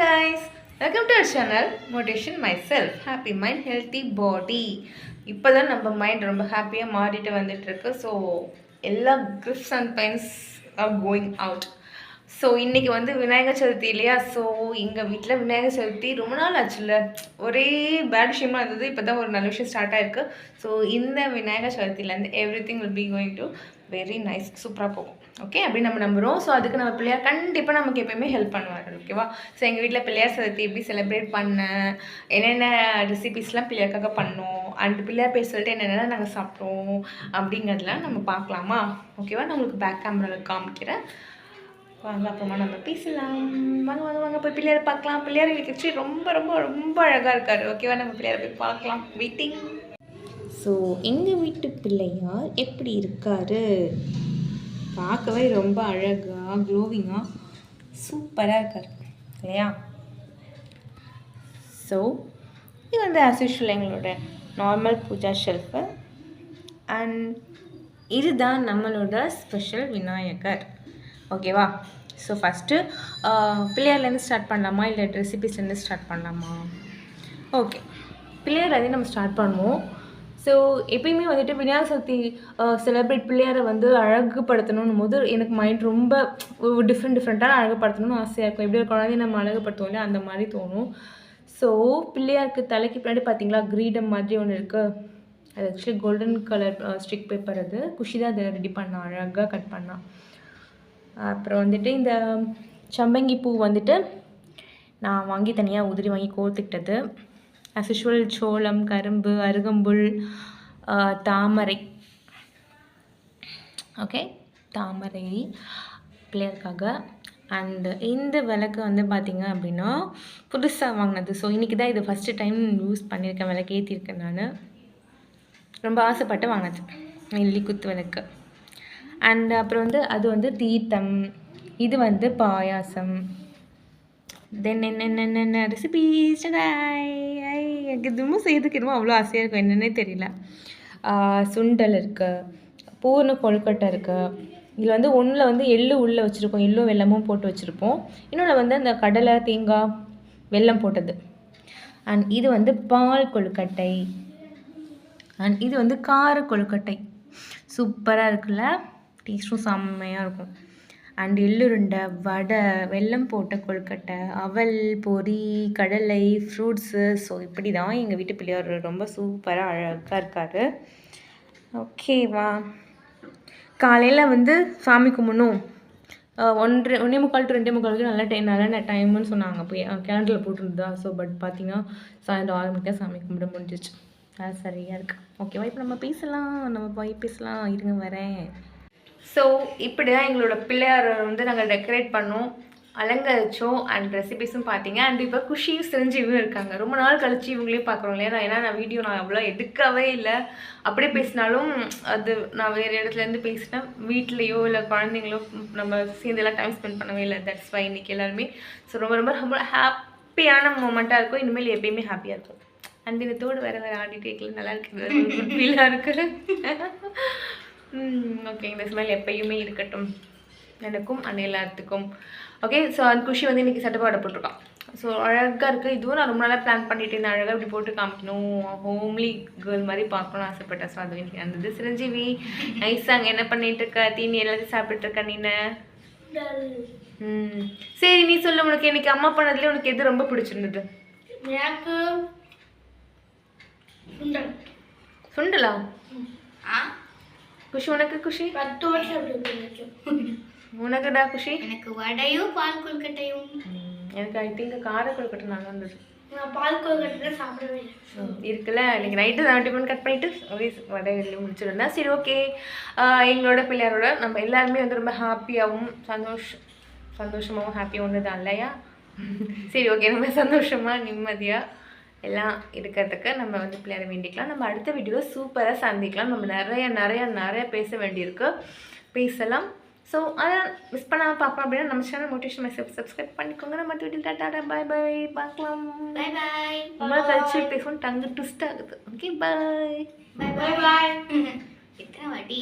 guys. Welcome to our channel motivation myself happy mind healthy body இப்போ தான் நம்ம mind ரொம்ப ஹாப்பியாக மாறிட்டு வந்துட்டுருக்கு. ஸோ எல்லா gifts and pains are going out so இன்றைக்கி வந்து விநாயகர் சதுர்த்தி இல்லையா? ஸோ எங்கள் வீட்டில் விநாயகர் சதுர்த்தி ரொம்ப நாள் ஆச்சுல்ல. ஒரே பேட் விஷயமா இருந்தது. இப்போ தான் ஒரு நல்ல விஷயம் ஸ்டார்ட் ஆகிருக்கு ஸோ இந்த Vinayagar சதுர்த்தியிலேருந்து everything will be going to very nice சூப்பராக போகும். ஓகே அப்படி நம்ம நம்புகிறோம் ஸோ அதுக்கு நம்ம பிள்ளையார் கண்டிப்பாக நமக்கு எப்பயுமே ஹெல்ப் பண்ணுவார் ஓகேவா ஸோ எங்கள் வீட்டில் பிள்ளையார் சதுர்த்தி எப்படி செலிப்ரேட் பண்ண என்னென்ன ரெசிபிஸ்லாம் பிள்ளையாருக்காக பண்ணோம் அண்ட் பிள்ளையார் பேர் சொல்லிட்டு என்னென்ன நாங்கள் சாப்பிட்றோம் அப்படிங்கிறதுலாம் நம்ம பார்க்கலாமா? ஓகேவா நான் உங்களுக்கு பேக் கேமராவில் காமிக்கிறேன். வாங்க அப்புறமா நம்ம பேசலாம். வாங்க வாங்க வாங்க போய் பிள்ளையாரை பார்க்கலாம். பிள்ளையார் எங்களுக்கு ரொம்ப ரொம்ப ரொம்ப அழகாக இருக்காரு. ஓகேவா நம்ம பிள்ளையார போய் பார்க்கலாம். வெயிட்டிங் ஸோ எங்கள் வீட்டு பிள்ளையார் எப்படி இருக்காரு? பார்க்கவே ரொம்ப அழகாக க்ளோவிங்காக சூப்பராக இருக்கார் இல்லையா? ஸோ இது வந்து ஆஸ் யூஷுவல் எங்களோட நார்மல் பூஜா ஷெல்ஃபு அண்ட் இதுதான் நம்மளோட ஸ்பெஷல் விநாயகர். ஓகேவா ஸோ ஃபஸ்ட்டு பிள்ளையார்லேருந்து ஸ்டார்ட் பண்ணலாமா? இல்லை ரெசிபிஸ்லேருந்து ஸ்டார்ட் பண்ணலாமா? ஓகே பிள்ளையார்லேருந்து நம்ம ஸ்டார்ட் பண்ணுவோம். ஸோ எப்பயுமே வந்துட்டு விநாயகர் சதுர்த்தி செலிப்ரேட் பிள்ளையாரை வந்து அழகுப்படுத்தணும் போது எனக்கு மைண்ட் ரொம்ப டிஃப்ரெண்ட் டிஃப்ரெண்ட்டாக அழகுப்படுத்தணும்னு ஆசையாக இருக்கும். எப்படி ஒரு குழந்தைய நம்ம அழகுப்படுத்துவோம் இல்லையா? அந்த மாதிரி தோணும். ஸோ பிள்ளையாருக்கு தலைக்கு பின்னாடி பார்த்தீங்களா கிரீடம் மாதிரி ஒன்று இருக்குது அது actually golden colour stick paper அது. குஷி தான் அதை ரெடி பண்ணான் அழகாக கட் பண்ணான் அப்புறம் வந்துட்டு இந்த சம்பங்கி பூ வந்துட்டு நான் வாங்கி தனியாக உதிரி வாங்கி கோர்த்துக்கிட்டது. As சோளம் கரும்பு அருகம்புல் தாமரை. Okay Thamarai பிள்ளையருக்காக. அண்டு இந்த விளக்கு வந்து பார்த்திங்க அப்படின்னா புதுசாக வாங்கினது. ஸோ இன்றைக்கி தான் இது ஃபஸ்ட்டு டைம் யூஸ் பண்ணியிருக்கேன் விளக்கு ஏற்றிருக்கேன் நான். ரொம்ப ஆசைப்பட்டு வாங்கினது நெல்லி குத்து விளக்கு. அண்ட் அப்புறம் வந்து அது வந்து தீர்த்தம் இது வந்து பாயாசம். தென் என்னென்ன ரெசிபீஸ் எனக்கு இதுவும் செய்யறதுக்கு அவ்வளோ ஆசையாக இருக்கும். என்னென்னே தெரியல. சுண்டல் இருக்குது பூர்ண கொழுக்கட்டை இருக்குது இதில் வந்து ஒன்றில் வந்து எள்ளு உள்ளே வச்சுருக்கோம். எள்ளும் வெல்லமும் போட்டு வச்சுருப்போம். இன்னொன்று வந்து அந்த கடலை தேங்காய் வெல்லம் போட்டது. அண்ட் இது வந்து பால் கொழுக்கட்டை. அண்ட் இது வந்து கார கொழுக்கட்டை. சூப்பராக இருக்குல்ல? டேஸ்ட்டும் செம்மையாக இருக்கும். அண்ட் எள்ளுருண்டை வடை வெல்லம் போட்ட கொழுக்கட்டை அவல் பொரி கடலை ஃப்ரூட்ஸு ஸோ இப்படி தான் எங்கள் வீட்டு பிள்ளையார் ரொம்ப சூப்பராக அழகாக இருக்கார். ஓகேவா காலையில் வந்து சாமி கும்பிடணும். ஒன்றரை ஒன்றே முக்கால் டு ரெண்டே முக்கால் வரைக்கும் நல்ல டைம் நல்ல டைம்னு சொன்னாங்க. போய் கேலண்டரில் போட்டிருந்தா ஸோ பட் பார்த்தீங்கன்னா சாயந்தரம் ஆறு மணிக்கா சாமி கும்பிட முடிஞ்சிச்சு அது சரியாக இருக்கு. ஓகேவா இப்போ நம்ம பேசலாம். நம்ம போய் பேசலாம். இருங்க வரேன். ஸோ இப்படி தான் எங்களோட பிள்ளையார் வந்து நாங்கள் டெக்கரேட் பண்ணோம் அலங்கரிச்சோம் அண்ட் ரெசிபிஸும் பார்த்தீங்க. அண்ட் இப்போ குஷியும் சிரஞ்சீவியும் இருக்காங்க. ரொம்ப நாள் கழிச்சு இவங்களையும் பார்க்குறோம் இல்லையா? நான் ஏன்னா நான் வீடியோ நான் அவ்வளோ எடுக்கவே இல்லை. அப்படியே பேசினாலும் அது நான் வேறு இடத்துலேருந்து பேசினேன் வீட்லேயோ இல்லை குழந்தைங்களோ நம்ம சேர்ந்தெல்லாம் டைம் ஸ்பெண்ட் பண்ணவே இல்லை. தட்ஸ் வை இன்னைக்கு எல்லாருமே ஸோ ரொம்ப ரொம்ப ரொம்ப ஹாப்பியான மூமெண்ட்டாக இருக்கும். இனிமேல் எப்பயுமே ஹாப்பியாக இருக்கும். அண்ட் இந்த தோடு வேறு வேறு ஆடி கேட்கல நல்லா இருக்குது ஃபீலாக இருக்குது ஓகே இந்த ஸ்மெல் எப்பயுமே இருக்கட்டும். எனக்கும் அண்ட் எல்லாத்துக்கும். ஓகே ஸோ அந்த குஷி வந்து இன்றைக்கி சட்டப்பாடை போட்டிருக்கான். ஸோ அழகாக இருக்குது இதுவும் நான் ரொம்ப நாளாக பிளான் பண்ணிட்டு இருந்தேன். அழகாக இப்படி போட்டு காமிக்கணும். ஹோம்லி கேர்ள் மாதிரி பார்க்கணும்னு ஆசைப்பட்டேன். ஸோ அது எனக்கு இருந்தது சிரஞ்சீவி நைஸாங்க என்ன பண்ணிட்டு இருக்க? தீனி எல்லாத்தையும் சாப்பிட்டுட்டு இருக்க நீனு? ம். சரி நீ சொல்லு. உனக்கு இன்னைக்கு அம்மா பண்ணதுலேயே உனக்கு எது ரொம்ப பிடிச்சிருந்தது? எனக்கு சுண்டல். சுண்டலா? ஆ? குஷி உனக்கு குஷி? பத்து வருஷம் அப்படி இருந்துச்சு உனக்குடா குஷி? எனக்கு வடையும் பால் கொழுக்கட்டையும். எனக்கு ஐ திங்க் கார கொழுக்கட்டை நல்லா இருந்தது. நான் பால் கொழுக்கட்டை சாப்பிடவே இல்லை. ம், இருக்குல்ல இன்னைக்கு நைட்டு தான் டிஃபன் கட் பண்ணிட்டு. வடை வெளியே முடிச்சிருந்தேன் சரி ஓகே எங்களோட பிள்ளையாரோட நம்ம எல்லாருமே வந்து ரொம்ப ஹாப்பியாகவும் சந்தோஷ சந்தோஷமாகவும் ஹாப்பியாகவும் இருந்தது இல்லையா? சரி ஓகே நம்ம சந்தோஷமாக நிம்மதியாக எல்லாம் இருக்கிறதுக்கு நம்ம வந்து பிள்ளையார வேண்டிக்கலாம். நம்ம அடுத்த வீடியோ சூப்பராக சந்திக்கலாம். நம்ம நிறைய நிறைய நிறைய பேச வேண்டியிருக்கு. பேசலாம். ஸோ அதை மிஸ் பண்ணாமல் பார்க்கணும் அப்படின்னா நம்ம சேனல் மோட்டிவேஷன் மெசேஜ் சப்ஸ்கிரைப் பண்ணிக்கோங்க. நம்ம வீட்டில் டாட்டா பாய் பாய் பார்க்கலாம். பை பை ரொம்ப கழிச்சு பேசவும் டங்கு ட்விஸ்ட் ஆகுது. Okay bye bye bye bye எத்தனை வாட்டி.